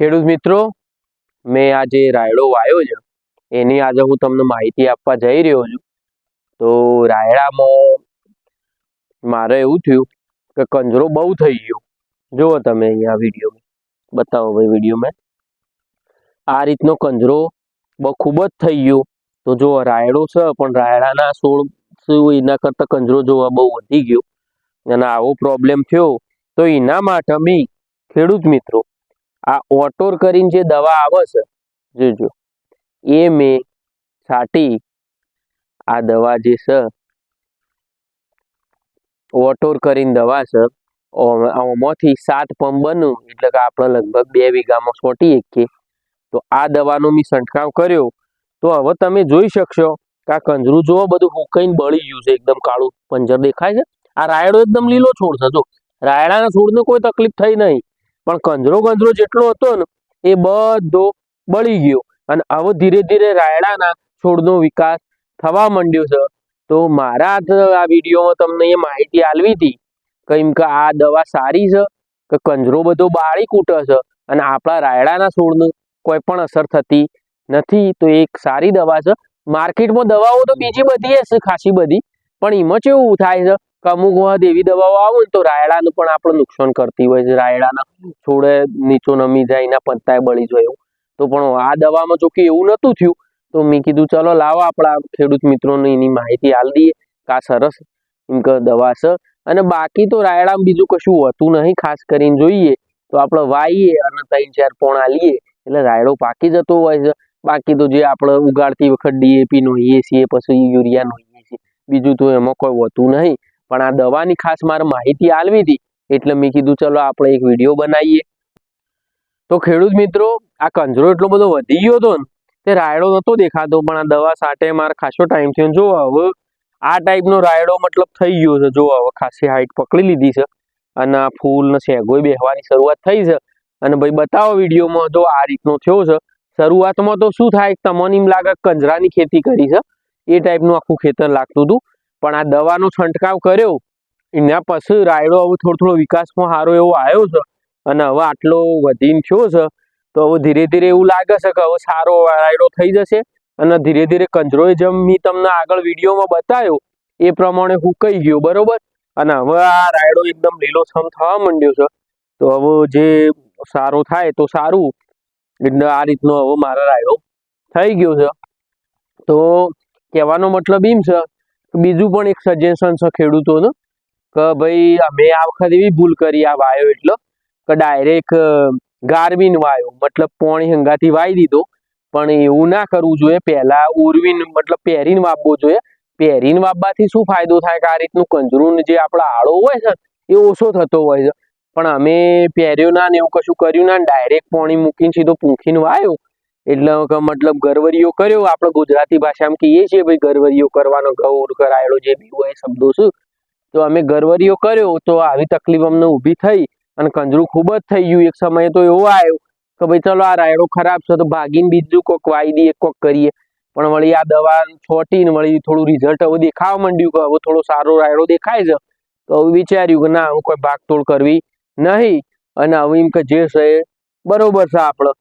ખેડૂત મિત્રો, મેં આ જે રાયડો વાયો છે. એની આજે હું તમને માહિતી આપવા જઈ રહ્યો છું. તો રાયડામાં મારે એવું થયું કે કંજરો બહુ થઈ ગયો. જુઓ તમે અહીંયા વીડિયો બતાવો ભાઈ વિડીયોમાં. આ રીતનો કંજરો બહુ ખૂબ જ થઈ ગયો. તો જો રાયડો છે, પણ રાયડાના છોડ શું એના કરતાં કંજરો જોવા બહુ વધી ગયો. અને આવો પ્રોબ્લેમ થયો તો એના માટે બી ખેડૂત મિત્રો આ ઓટોર કરીને જે દવા આવે છે, જોજો, એ મેં છાટી. આ દવા જે છે, ઓટોર કરીને દવા છે આમાંથી સાત પંપ બન્યું, એટલે કે આપણે લગભગ બે વીઘામાં છોટી શકીએ. તો આ દવાનો મેં છંટકાવ કર્યો. તો હવે તમે જોઈ શકશો કે આ કંજરું જોવો, બધું હુકાઈને બળી ગયું છે, એકદમ કાળું. પંજર દેખાય છે? આ રાયડો એકદમ લીલો છોડ છે, જો. રાયડાના છોડને કોઈ તકલીફ થઈ નહીં. પણ કંજરો કંજરો જેટલો હતો ને, એ બધો બળી ગયો. અને હવે ધીરે ધીરે રાયડાના છોડનો વિકાસ થવા માંડ્યો છે. તો મારા આ વિડીયોમાં તમને એ માહિતી આલવી હતી કેમ કે આ દવા સારી છે કે કંજરો બધો બાળી કૂટે છે અને આપણા રાયડાના છોડને કોઈ પણ અસર થતી નથી. તો એક સારી દવા છે. માર્કેટમાં દવાઓ તો બીજી બધી હશે ખાસી બધી. પણ એમાં કેવું થાય છે? અમુક વખત એવી દવાઓ આવે ને તો રાયડાનું પણ આપણે નુકસાન કરતી હોય છે. રાયડાના છોડે નીચો નમી જાય, એના પત્તાએ બળી જાય એવું. તો પણ આ દવામાં જો કે એવું નહોતું થયું, તો મેં કીધું, ચલો, લાવો આપણા ખેડૂત મિત્રોને એની માહિતી હાલ દઈએ, કા સરસ એમ કે દવા છે. અને બાકી તો રાયડામાં બીજું કશું હોતું નહીં, ખાસ કરીને જોઈએ તો આપણે વાઈએ અને ત્રણ ચાર પોણા લઈએ, એટલે રાયડો પાકી જતો હોય છે. બાકી તો જે આપણે ઉગાડતી વખત ડીએપી નોઈએ છીએ, પછી યુરિયા નોઈએ છીએ, બીજું તો એમાં કોઈ હોતું નહીં. પણ આ દવાની ખાસ મારે માહિતી આલવી હતી, એટલે મેં કીધું ચલો આપણે એક વીડિયો બનાવીએ. તો ખેડૂત મિત્રો, આ કંજરો એટલો બધો વધી ગયો હતો ને, તે રાયડો નતો દેખાતો, પણ આ દવા સાટે મારે ખાસો ટાઈમ થયો જો હવે આ ટાઈપનો રાયડો મતલબ થઈ ગયો છે, જો હવે ખાસી હાઈટ પકડી લીધી છે, અને આ ફૂલ ને બેહવાની શરૂઆત થઈ છે. અને ભાઈ બતાવો વિડીયોમાં, જો આ રીતનો થયો છે, શરૂઆતમાં તો શું થાય, તમને એમ લાગે કંજરાની ખેતી કરી છે, એ ટાઈપનું આખું ખેતર લાગતું હતું પણ આ દવાનો છંટકાવ કર્યો. એના પછી રાયડો હવે થોડો થોડો વિકાસમાં સારો એવો આવ્યો છે અને હવે આટલો વધીને થયો છે, તો હવે ધીરે ધીરે એવું લાગે છે કે હવે સારો રાયડો થઈ જશે અને ધીરે ધીરે કંજરો જેમ મેં તમને આગળ વિડીયોમાં બતાવ્યો, એ પ્રમાણે હુકાઈ ગયો, બરોબર? અને હવે આ રાયડો એકદમ લીલોછમ થવા માંડ્યો છે. તો હવે જે સારો થાય તો સારું. એટલે આ રીતનો હવે મારા રાયડો થઈ ગયો છે. તો કહેવાનો મતલબ એમ છે બીજું પણ એક સજેશન છે ખેડૂતોનું કે ભાઈ અમે આ વખત એવી ભૂલ કરી, આ વાયો એટલે કે ડાયરેક્ટ ગારવીન વાયો. મતલબ પોણી હંગાથી વાઈ દીધો. પણ એવું ના કરવું જોઈએ. પહેલા ઉરવીન, મતલબ પહેરીને વાપવો જોઈએ. પહેરીને વાપવાથી શું ફાયદો થાય કે આ રીતનું કંજરું જે આપણા આળો હોય છે, એ ઓછો થતો હોય છે. પણ અમે પહેર્યો ના ને એવું કશું કર્યું ના ડાયરેક્ટ પોણી મૂકીને સીધો પૂંખીને વાયો. એટલે મતલબ ગરવરીઓ કર્યો. આપણે ગુજરાતી ભાષામાં કહીએ છીએ, ભાઈ ગરવરીઓ કરવાનો ગૌર કરાયેલો જે બી હોય શબ્દો શું? તો અમે ગરવરીઓ કર્યો. તો આવી તકલીફ અમને ઊભી થઈ અને કંજરું ખૂબ જ થઈ ગયું. એક સમયે તો એવો આવ્યો કે ભાઈ ચલો આ રાયડો ખરાબ છે, તો ભાગીને બીજું કોક વાઈ દઈએ, કોક કરીએ. પણ વળી આ દવા છોટીને વળી થોડું રિઝલ્ટ હવે દેખાવા માંડ્યું કે હવે થોડો સારો રાયડો દેખાય છે. તો હવે વિચાર્યું કે ના, હું કોઈ ભાગતોડ કરવી નહીં. અને હવે એમ કે જે છે બરોબર છે આપણે.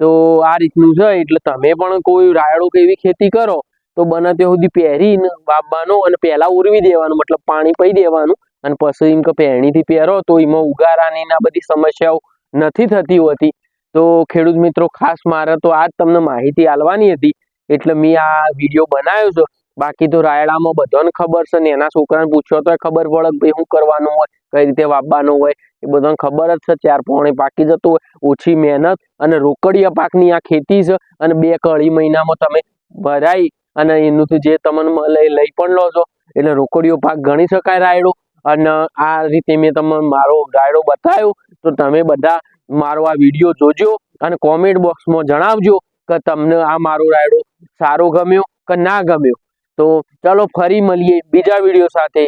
તો આ રીતનું છે, એટલે તમે પણ કોઈ રાયડો કે એવી ખેતી કરો, તો બને ત્યાં સુધી પહેરીને બાબાનો અને પહેલા ઉરવી દેવાનું, મતલબ પાણી પી દેવાનું અને પછી એમ કે પહેણીથી પહેરો, તો એમાં ઉગારાની ને બધી સમસ્યાઓ નથી થતી હોતી. તો ખેડૂત મિત્રો, ખાસ મારે તો આ જ તમને માહિતી આલવાની હતી, એટલે મેં આ વીડિયો બનાવ્યો છે બાકી તો રાયડામાં બધાને ખબર છે ને એના છોકરાને પૂછ્યો તો ખબર પડે કે ભાઈ શું કરવાનું હોય, કઈ રીતે વાપવાનું હોય, એ બધાને ખબર જ છે, ચાર પોણે પાકી જતું હોય, ઓછી મહેનત અને રોકડિયા પાકની આ ખેતી છે અને બે અઢી મહિનામાં તમે ભરાઈ અને એનું જે તમને લઈ પણ લો છો એટલે રોકડીયો પાક ગણી શકાય રાયડો. અને આ રીતે મેં તમને મારો રાયડો બતાવ્યો. તો તમે બધા મારો આ વીડિયો જોજો અને કોમેન્ટ બોક્સમાં જણાવજો કે તમને આ મારો રાયડો સારો ગમ્યો કે ના ગમ્યો. તો ચાલો ફરી મળીએ બીજા વીડિયો સાથે.